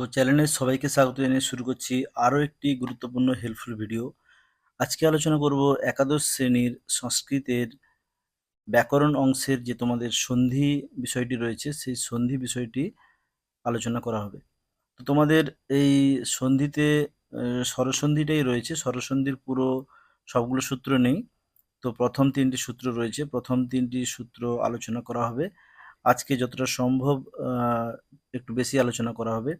তো চ্যানেলে সবাইকে স্বাগত জানিয়ে শুরু করছি আরও একটি গুরুত্বপূর্ণ হেল্পফুল ভিডিও আজকে আলোচনা করব একাদশ শ্রেণির সংস্কৃতের ব্যাকরণ অংশের যে তোমাদের সন্ধি বিষয়টি রয়েছে, সেই সন্ধি বিষয়টি আলোচনা করা হবে। তো তোমাদের এই সন্ধিতে স্বরসন্ধিটাই রয়েছে, স্বরসন্ধির পুরো সবগুলো সূত্র নেই। তো প্রথম তিনটি সূত্র রয়েছে, প্রথম তিনটি সূত্র আলোচনা করা হবে। আজকে যতটা সম্ভব একটু বেশি আলোচনা করা হবে।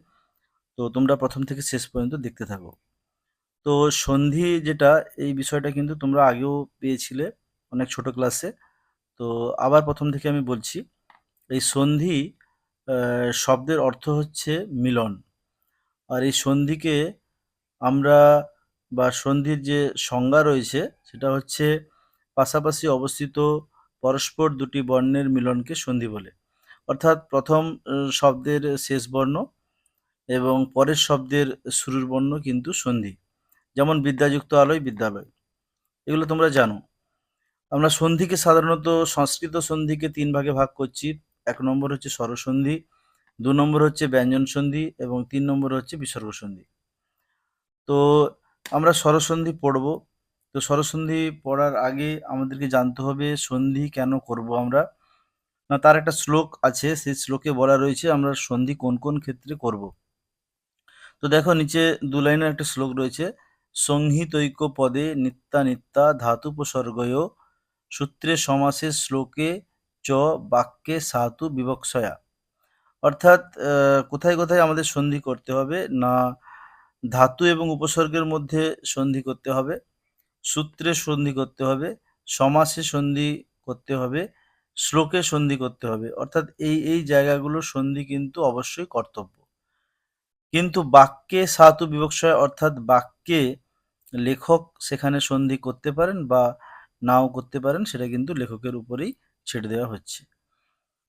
তো তোমরা প্রথম থেকে শেষ পর্যন্ত দেখতে থাকো। তো সন্ধি যেটা, এই বিষয়টা কিন্তু তোমরা আগেও পেয়েছিলে অনেক ছোট ক্লাসে। তো আবার প্রথম থেকে আমি বলছি, এই সন্ধি শব্দের অর্থ হচ্ছে মিলন। আর এই সন্ধিকে আমরা, বা সন্ধির যে সংজ্ঞা রয়েছে, সেটা হচ্ছে পাশাপাশি অবস্থিত পরস্পর দুটি বর্ণের মিলনকে সন্ধি বলে। অর্থাৎ প্রথম শব্দের শেষ বর্ণ এবং পরের শব্দের শুরুর বর্ণ কিন্তু সন্ধি, যেমন বিদ্যাযুক্ত আলোয় বিদ্যালয়। এগুলো তোমরা জানো। আমরা সন্ধিকে সাধারণত সংস্কৃত সন্ধিকে তিন ভাগে ভাগ করছি। এক নম্বর হচ্ছে স্বরসন্ধি, দু নম্বর হচ্ছে ব্যঞ্জন সন্ধি এবং তিন নম্বর হচ্ছে বিসর্গ সন্ধি। তো আমরা স্বরসন্ধি পড়ব। তো স্বরসন্ধি পড়ার আগে আমাদেরকে জানতে হবে সন্ধি কেন করব আমরা? না, তার একটা শ্লোক আছে, সেই শ্লোকে বলা রয়েছে আমরা সন্ধি কোন কোন ক্ষেত্রে করব? তো দেখো নিচে দু লাইনের একটা শ্লোক রয়েছে সংহিতৈক পদে নিত্যা নিত্যা ধাতুপসর্গয় সূত্রে সমাসে শ্লোকে চ বাক্যে সাতু বিবক্ষয়া। অর্থাৎ কোথায় কোথায় আমাদের সন্ধি করতে হবে, না ধাতু এবং উপসর্গের মধ্যে সন্ধি করতে হবে, সূত্রে সন্ধি করতে হবে, সমাসে সন্ধি করতে হবে, শ্লোকে সন্ধি করতে হবে। অর্থাৎ এই এই জায়গাগুলো সন্ধি কিন্তু অবশ্যই কর্তব্য। কিন্তু বাক্যে সাতু বিবক্ষয় অর্থাৎ বাক্যে লেখক সেখানে সন্ধি করতে পারেন বা নাও করতে পারেন, সেটা কিন্তু লেখকের উপরেই ছেড়ে দেওয়া হচ্ছে।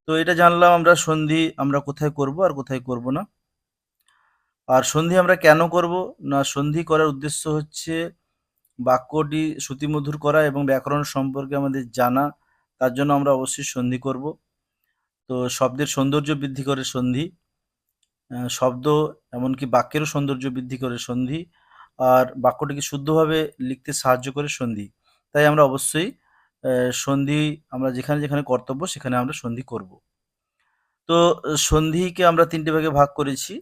তো এটা জানলাম আমরা সন্ধি আমরা কোথায় করব আর কোথায় করব না। আর সন্ধি আমরা কেন করব? না, সন্ধি করার উদ্দেশ্য হচ্ছে বাক্যটি শ্রুতিমধুর করা এবং ব্যাকরণ সম্পর্কে আমাদের জানা, তার জন্য আমরা অবশ্যই সন্ধি করব। তো শব্দের সৌন্দর্য বৃদ্ধি করে সন্ধি। শব্দ এমনকি বাক্যেরও সৌন্দর্য বৃদ্ধি করে সন্ধি, আর বাক্যটিকে শুদ্ধভাবে লিখতে সাহায্য করে সন্ধি। তাই আমরা অবশ্যই সন্ধি আমরা যেখানে যেখানে কর্তব্য সেখানে আমরা সন্ধি করব। তো, সন্ধিকে আমরা তিনটে ভাগে ভাগ করেছি।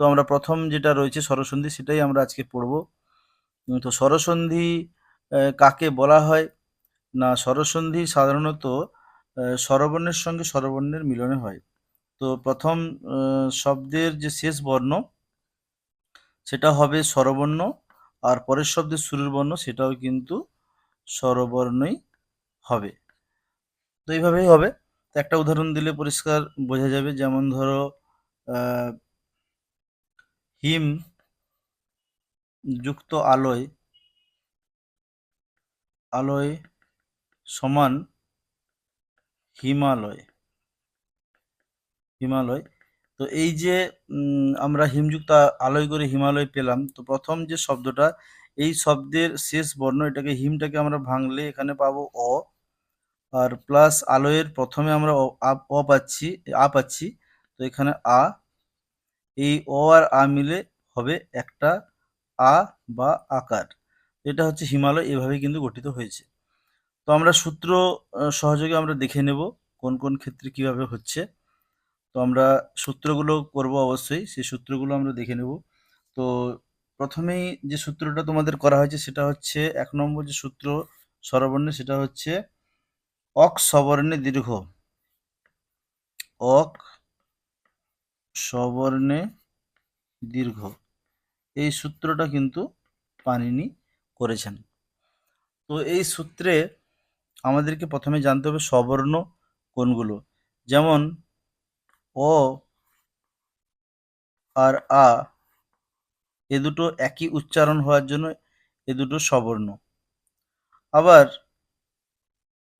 তো আমরা প্রথম যেটা রয়েছে স্বরসন্ধি সেটাই আমরা আজকে পড়ব। তো স্বরসন্ধি কাকে বলা হয়? না, স্বরসন্ধি সাধারণত স্বরবর্ণের সঙ্গে স্বরবর্ণের মিলনে হয়। তো প্রথম শব্দের যে শেষ বর্ণ, সেটা হবে স্বরবর্ণ। আর পরের শব্দের শুরুর বর্ণ, সেটাও কিন্তু স্বরবর্ণই হবে। তো এইভাবেই হবে। তো একটা উদাহরণ দিলে পরিষ্কার বোঝা যাবে। যেমন ধরো হিম যুক্ত আলোয় আলোয় সমান হিমালয়। হিমালয়। তো এই যে আমরা হিমযুক্ত আলোয় করে হিমালয় পেলাম, তো প্রথম যে শব্দটা, এই শব্দের শেষ বর্ণ, এটাকে হিমটাকে আমরা ভাঙলে এখানে পাবো অ। আর প্লাস আলোয়ের প্রথমে আমরা অ পাচ্ছি, আ পাচ্ছি, তো এখানে আ। এই অ আর আ মিলে হবে একটা আ বা আকার। এটা হচ্ছে হিমালয় এভাবে কিন্তু গঠিত হয়েছে। তো আমরা সূত্র সহযোগে আমরা দেখে নেব কোন কোন ক্ষেত্রে কীভাবে হচ্ছে। তো আমরা সূত্রগুলো করব অবশ্যই, সেই সূত্রগুলো আমরা দেখে নেব। তো প্রথমেই যে সূত্রটা তোমাদের করা হয়েছে সেটা হচ্ছে, এক নম্বর যে সূত্র স্বরবর্ণে সেটা হচ্ছে, অক সবর্ণে দীর্ঘ। অক সবর্ণে দীর্ঘ। এই সূত্রটা কিন্তু পানিনি করেছেন। তো এই সূত্রে আমাদেরকে প্রথমে জানতে হবে সবর্ণ কোনগুলো? যেমন অ আর আ, এ দুটো একই উচ্চারণ হওয়ার জন্য এ দুটো সবর্ণ। আবার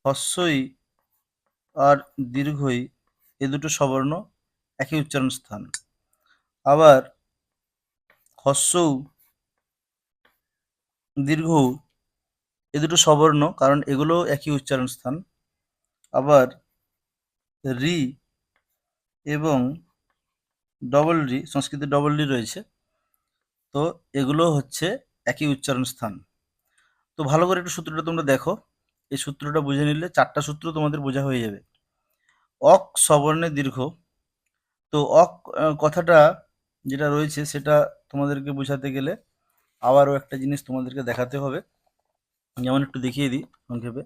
হস্যই আর দীর্ঘই এ দুটো সবর্ণ একই উচ্চারণ স্থান। আবার হস্যৌ দীর্ঘ এ দুটো সবর্ণ কারণ এগুলো একই উচ্চারণ স্থান। আবার রি এবং ডবল রি সংস্কৃতে ডবল রি রয়েছে। তো এগুলো হচ্ছে একই উচ্চারণ স্থান। তো ভালো করে একটু সূত্রটা তোমরা দেখো। এই সূত্রটা বুঝে নিলে চারটা সূত্র তোমাদের বোঝা হয়ে যাবে। অক সবর্ণে দীর্ঘ। তো অক কথাটা যেটা রয়েছে সেটা তোমাদেরকে বোঝাতে গেলে আবারও একটা জিনিস তোমাদেরকে দেখাতে হবে। যেমন একটু দেখিয়ে দিই সংক্ষেপে।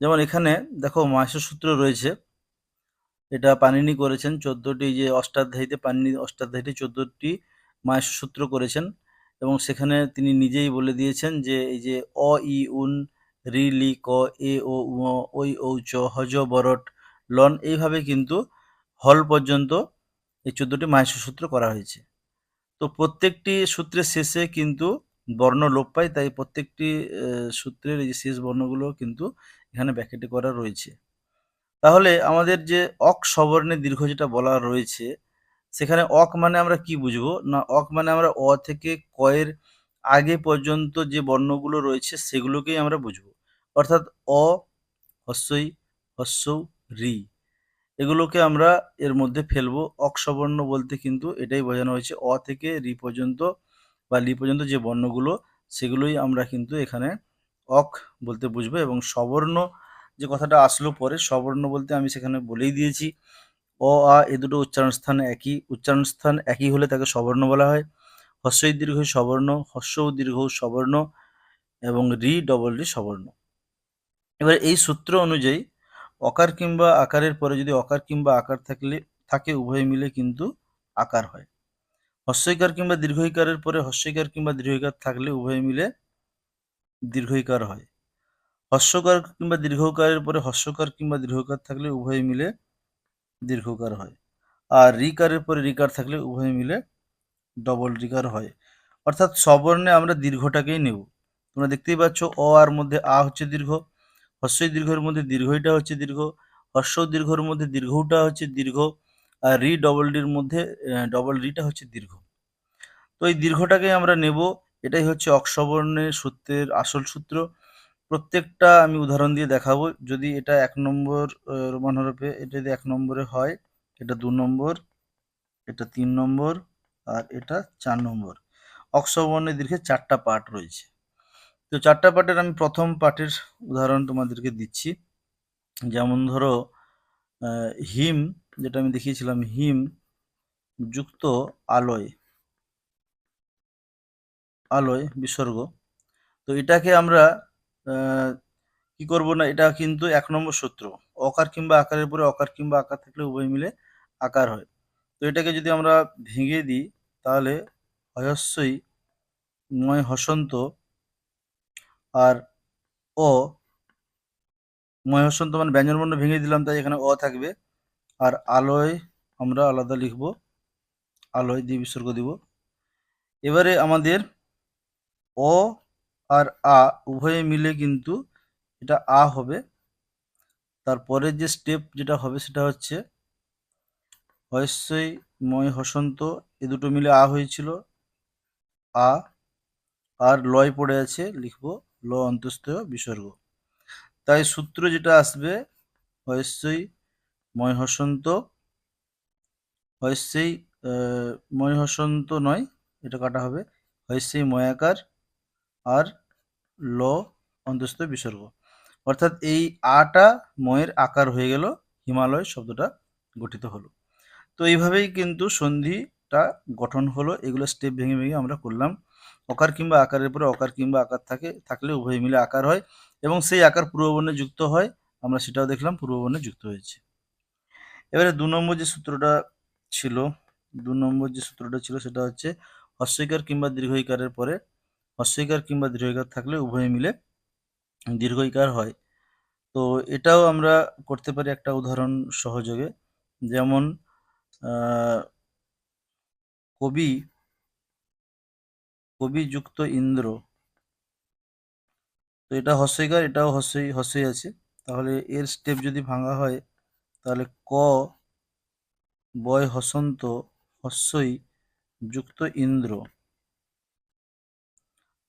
যেমন এখানে দেখো মাহেশ সূত্র রয়েছে। এটা পানিনি করেছেন। চোদ্দটি যে অষ্টাধ্যায়ীতে পানিনি অষ্টাধ্যায়ীতে চোদ্দটি মাহেশ সূত্র করেছেন এবং সেখানে তিনি নিজেই বলে দিয়েছেন যে এই যে অ, ই, উন, রি, লি, ক, এ, ও ওই ঔ, চ হজ বরট লন এইভাবে কিন্তু হল পর্যন্ত এই চোদ্দটি মাহেশ সূত্র করা হয়েছে। তো প্রত্যেকটি সূত্রের শেষে কিন্তু বর্ণ লোপ পায়, তাই প্রত্যেকটি সূত্রের এই যে শেষ বর্ণগুলো কিন্তু এখানে ব্যাকেটে করা রয়েছে। তাহলে আমাদের যে অক সবর্ণে দীর্ঘ যেটা বলা রয়েছে, সেখানে অক মানে আমরা কি বুঝব? না, অক মানে আমরা অ থেকে কয়ের আগে পর্যন্ত যে বর্ণগুলো রয়েছে, সেগুলোকেই আমরা বুঝব। অর্থাৎ অ, হস্যই, হস্যৌ, রি, এগুলোকে আমরা এর মধ্যে ফেলব। অক্ষবর্ণ বলতে কিন্তু এটাই বোঝানো হয়েছে, অ থেকে রি পর্যন্ত বা লি পর্যন্ত যে বর্ণগুলো, সেগুলোই আমরা কিন্তু এখানে অক বলতে বুঝব এবং সবর্ণ যে কথাটা আসলো পরে সবর্ণ বলতে আমি সেখানে বলেই দিয়েছি। অ, আ, এ দুটো উচ্চারণ স্থান একই। উচ্চারণ স্থান একই হলে তাকে সবর্ণ বলা হয়। হস্যই দীর্ঘ সবর্ণ হস্য দীর্ঘ সবর্ণ এবং রি ডবল রি সবর্ণ এবার এই সূত্র অনুযায়ী অকার কিংবা আকারের পরে যদি অকার কিংবা আকার থাকলে, থাকে, উভয় মিলে কিন্তু আকার হয়। হস্যইকার কিংবা দীর্ঘইকারের পরে হস্যইকার কিংবা দীর্ঘইকার থাকলে উভয় মিলে দীর্ঘইকার হয়। হস্যকার কিংবা দীর্ঘকারের পরে হস্যকার কিংবা দীর্ঘকার থাকলে উভয় মিলে দীর্ঘকার হয়। আর রিকারের পরে রিকার থাকলে উভয় মিলে ডবল রিকার হয়। অর্থাৎ সবর্ণে আমরা দীর্ঘটাকেই নেব। তোমরা দেখতেই পাচ্ছ, অ আর মধ্যে আ হচ্ছে দীর্ঘ হস্যই দীর্ঘের মধ্যে দীর্ঘইটা হচ্ছে দীর্ঘ হস্য দীর্ঘর মধ্যে দীর্ঘটা হচ্ছে দীর্ঘ, আর রি ডবল ডির মধ্যে ডবল রিটা হচ্ছে দীর্ঘ। তো এই দীর্ঘটাকে আমরা নেব। এটাই হচ্ছে অক্ষবর্ণের সূত্রের আসল সূত্র। প্রত্যেকটা আমি উদাহরণ দিয়ে দেখাবো। যদি এটা এক নম্বর রোমান হরফে, এটা যদি এক নম্বরে হয়, এটা দু নম্বর, এটা তিন নম্বর, আর এটা চার নম্বর। অক্ষবর্ণের দীর্ঘে চারটা পার্ট রয়েছে। তো চারটা পার্টের আমি প্রথম পার্টের উদাহরণ তোমাদেরকে দিচ্ছি। যেমন ধরো হিম, যেটা আমি দেখিয়েছিলাম, হিম যুক্ত আলোয় আলোয় বিসর্গ। তো এটাকে আমরা কি করব না, এটা কিন্তু এক নম্বর সূত্র। অকার কিংবা আকারের পরে অকার কিংবা আকার থাকলে উভয় মিলে আকার হয়। তো এটাকে যদি আমরা ভেঙে দিই, তাহলে হয়স্যই ময় হসন্ত আর অ ময় হসন্ত মানে ব্যঞ্জনবর্ণ ভেঙে দিলাম, তাই এখানে অ থাকবে। আর আলোয় আমরা আলাদা লিখব, আলোয় দিয়ে বিসর্গ দিব। এবারে আমাদের অ আর আ উভয়ে মিলে কিন্তু এটা আ হবে। তারপরে যে স্টেপ যেটা হবে সেটা হচ্ছে হয়স্যই ময় হসন্ত এ দুটো মিলে আ হয়েছিল। আ আর লয় পড়ে আছে লিখব ল অন্তস্থ বিসর্গ। তাই সূত্র যেটা আসবে হয়স্যই ময় হসন্ত হয়স্যই আহ, ময় হসন্ত নয় এটা কাটা হবে। হয়স্যই ময়াকার আর ল অন্তস্থ বিসর্গ। অর্থাৎ এই আটা ময়ের আকার হয়ে গেল, হিমালয় শব্দটা গঠিত হলো। তো এইভাবেই কিন্তু সন্ধিটা গঠন হলো, এগুলো স্টেপ ভেঙে ভেঙে আমরা করলাম। অকার কিংবা আকারের পরে অকার কিংবা আকার থাকে, থাকলে উভয় মিলে আকার হয় এবং সেই আকার পূর্ববর্ণে যুক্ত হয়, আমরা সেটাও দেখলাম পূর্ববর্ণে যুক্ত হয়েছে। এবারে দু নম্বর যে সূত্রটা ছিল, দু নম্বর যে সূত্রটা ছিল সেটা হচ্ছে হস্যইকার কিংবা দীর্ঘইকারের পরে হস্যইকার কিংবা দীর্ঘইকার থাকলে উভয় মিলে দীর্ঘইকার হয়। তো এটাও আমরা করতে পারি একটা উদাহরণ সহযোগে। যেমন কবি কবি যুক্ত ইন্দ্র। তো এটা হস্যইকার, এটাও হস্যই হস্যই আছে। তাহলে এর স্টেপ যদি ভাঙা হয়, তাহলে ক, বয় হসন্ত, হস্যই, যুক্ত ইন্দ্র।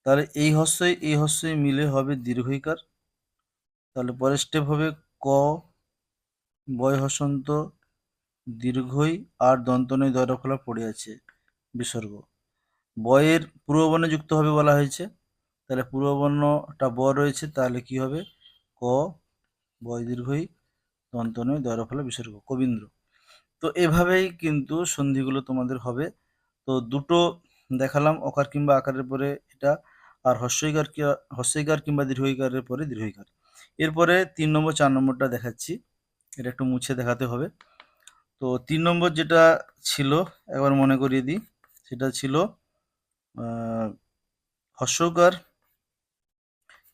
তাহলে এই হস্যই এই হস্যই মিলে হবে দীর্ঘইকার। তাহলে পরের স্টেপ হবে ক বয় হসন্ত দীর্ঘই আর দন্তনয় দয়রফলা পড়ে আছে বিসর্গ। বয়ের পূর্ববর্ণে যুক্ত হবে বলা হয়েছে। তাহলে পূর্ববর্ণটা ব রয়েছে, তাহলে কি হবে? ক, বয় দীর্ঘই, দন্তনয় দয়রফলা বিসর্গ, কবীন্দ্র। তো এভাবেই কিন্তু সন্ধিগুলো তোমাদের হবে। তো দুটো দেখালাম অকার কিংবা আকারের পরে এটা আর হস্যইকার হস্যইকার কিংবা দীর্ঘইকারের পরে দীর্ঘইকার এরপরে তিন নম্বর, চার নম্বরটা দেখাচ্ছি। এটা একটু মুছে দেখাতে হবে। তো তিন নম্বর যেটা ছিল, একবার মনে করিয়ে দিই, সেটা ছিল হস্যকার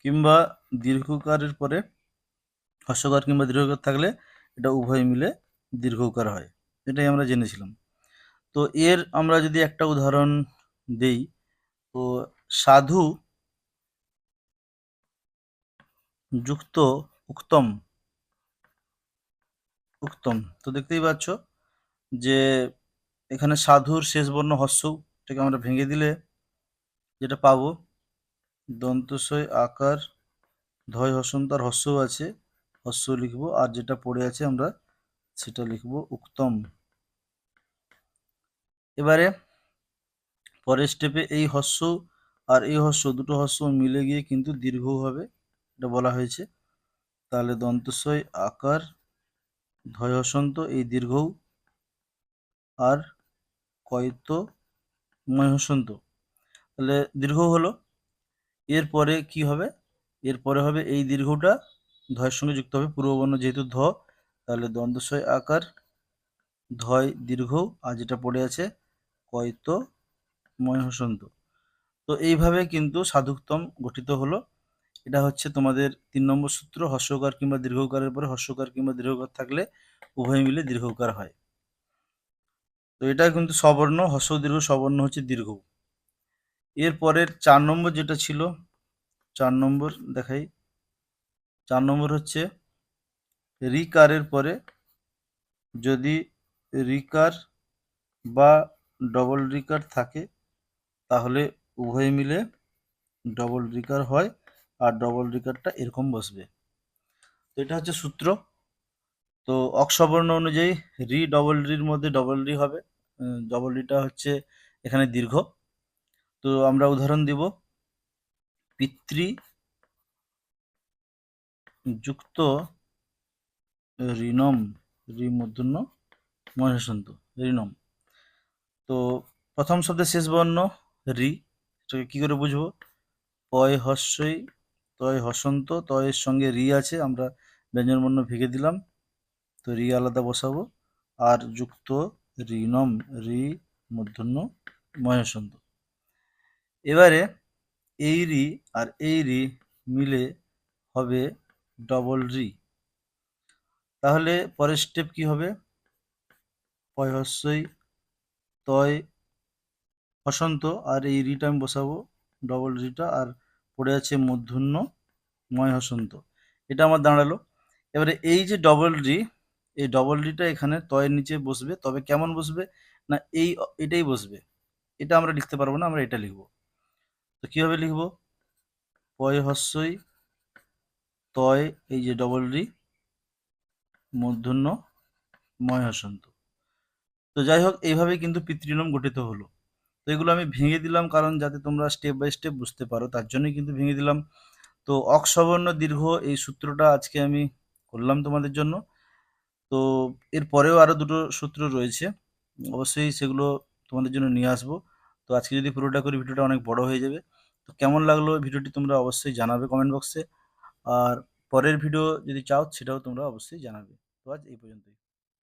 কিংবা দীর্ঘকারের পরে হস্যকার কিংবা দীর্ঘকার থাকলে এটা উভয় মিলে দীর্ঘকার হয়। এটাই আমরা জেনেছিলাম। তো এর আমরা যদি একটা উদাহরণ দেই, তো সাধু যুক্ত উক্তম। উক্তম। তো দেখতেই পাচ্ছ যে এখানে সাধুর শেষ বর্ণ হস্য, এটাকে আমরা ভেঙে দিলে যেটা পাবো। দন্তস্বয়, আকার, ধয়, হসন্ত আর হস্য আছে। হস্য লিখব আর যেটা পড়ে আছে আমরা সেটা লিখব উক্তম। এবারে পরের স্টেপে এই হস্য আর এই হস্য, দুটো হস্য মিলে গিয়ে কিন্তু দীর্ঘ হবে। এটা বলা হয়েছে। তাহলে দন্তস্বয়, আকার ধয় হসন্ত এই দীর্ঘ, আর কয়ত ময় তাহলে দীর্ঘ হলো। এরপরে কি হবে? এরপরে হবে এই দীর্ঘটা ধয়ের সঙ্গে যুক্ত হবে। পূর্ববর্ণ যেহেতু ধ, তাহলে দ্বন্দ্বশয় আকার, ধয়, দীর্ঘ, আর যেটা পড়ে আছে, কয়ত ময় তো এইভাবে কিন্তু সাধুক্তম গঠিত হলো। এটা হচ্ছে তোমাদের তিন নম্বর সূত্র, হর্ষকার কিংবা দীর্ঘকারের পরে হর্ষকার কিংবা দীর্ঘকার থাকলে উভয় মিলে দীর্ঘকার হয়। তো এটা কিন্তু সবর্ণ, হর্ষ দীর্ঘ, সবর্ণ হচ্ছে দীর্ঘ। এরপরের চার নম্বর যেটা ছিল, চার নম্বর দেখাই, চার নম্বর হচ্ছে রিকারের পরে যদি রিকার বা ডবল রিকার থাকে, তাহলে উভয় মিলে ডবল রিকার হয়। আর ডবল রিকারটা এরকম বসবে। তো এটা হচ্ছে সূত্র। তো অক্ষবর্ণ অনুযায়ী রি ডবল রির মধ্যে ডবল রি হবে। ডবল রিটা হচ্ছে এখানে দীর্ঘ। তো আমরা উদাহরণ দিব। পিতৃ যুক্ত ঋণম, রি মূর্ধন্য মহেশন্ত ঋণম। তো প্রথম শব্দের শেষ বর্ণ রি। এটাকে কি করে বুঝব? পয় হস্যই তয় হসন্ত, তয়ের সঙ্গে রি আছে, আমরা ব্যঞ্জন বর্ণ ভেঙে দিলাম, তো রি আলাদা বসাবো, আর যুক্ত ঋণম, রি মূর্ধন্য মহেশন্ত এবারে এই রি আর এই রি মিলে হবে ডবল রি। তাহলে পরের স্টেপ কি হবে? পয় হস্যই তয় হসন্ত, আর এই রিটা আমি বসাবো ডবল রিটা, আর পড়ে আছে মূর্ধন্য ময় হসন্ত। এটা আমার দাঁড়াল। এবারে এই যে ডবল ডি এই ডবল রিটা এখানে তয়ের নিচে বসবে, তবে কেমন বসবে? না, এই, এটাই বসবে। এটা আমরা লিখতে পারব না, আমরা এটা লিখব। তো কীভাবে লিখব? পয় হস্যই তয়, এই যে ডবল ডি মূর্ধন্য ময় হসন্ত। তো যাই হোক এইভাবে কিন্তু পিতৃনম গঠিত হলো। তো এগুলো আমি ভেঙে দিলাম কারণ যাতে তোমরা স্টেপ বাই স্টেপ বুঝতে পারো, তার জন্যই কিন্তু ভেঙে দিলাম। তো অক্ষবর্ণ দীর্ঘ এই সূত্রটা আজকে আমি করলাম তোমাদের জন্য। তো এর পরেও আরও দুটো সূত্র রয়েছে, অবশ্যই সেগুলো তোমাদের জন্য নিয়ে আসব। তো আজকে যদি পুরোটা করি, ভিডিওটা অনেক বড় হয়ে যাবে। তো কেমন লাগল ভিডিওটি তোমরা অবশ্যই জানাবে কমেন্ট বক্সে আর পরের ভিডিও যদি চাও, সেটাও তোমরা অবশ্যই জানাবে। তো আজ এই পর্যন্তই।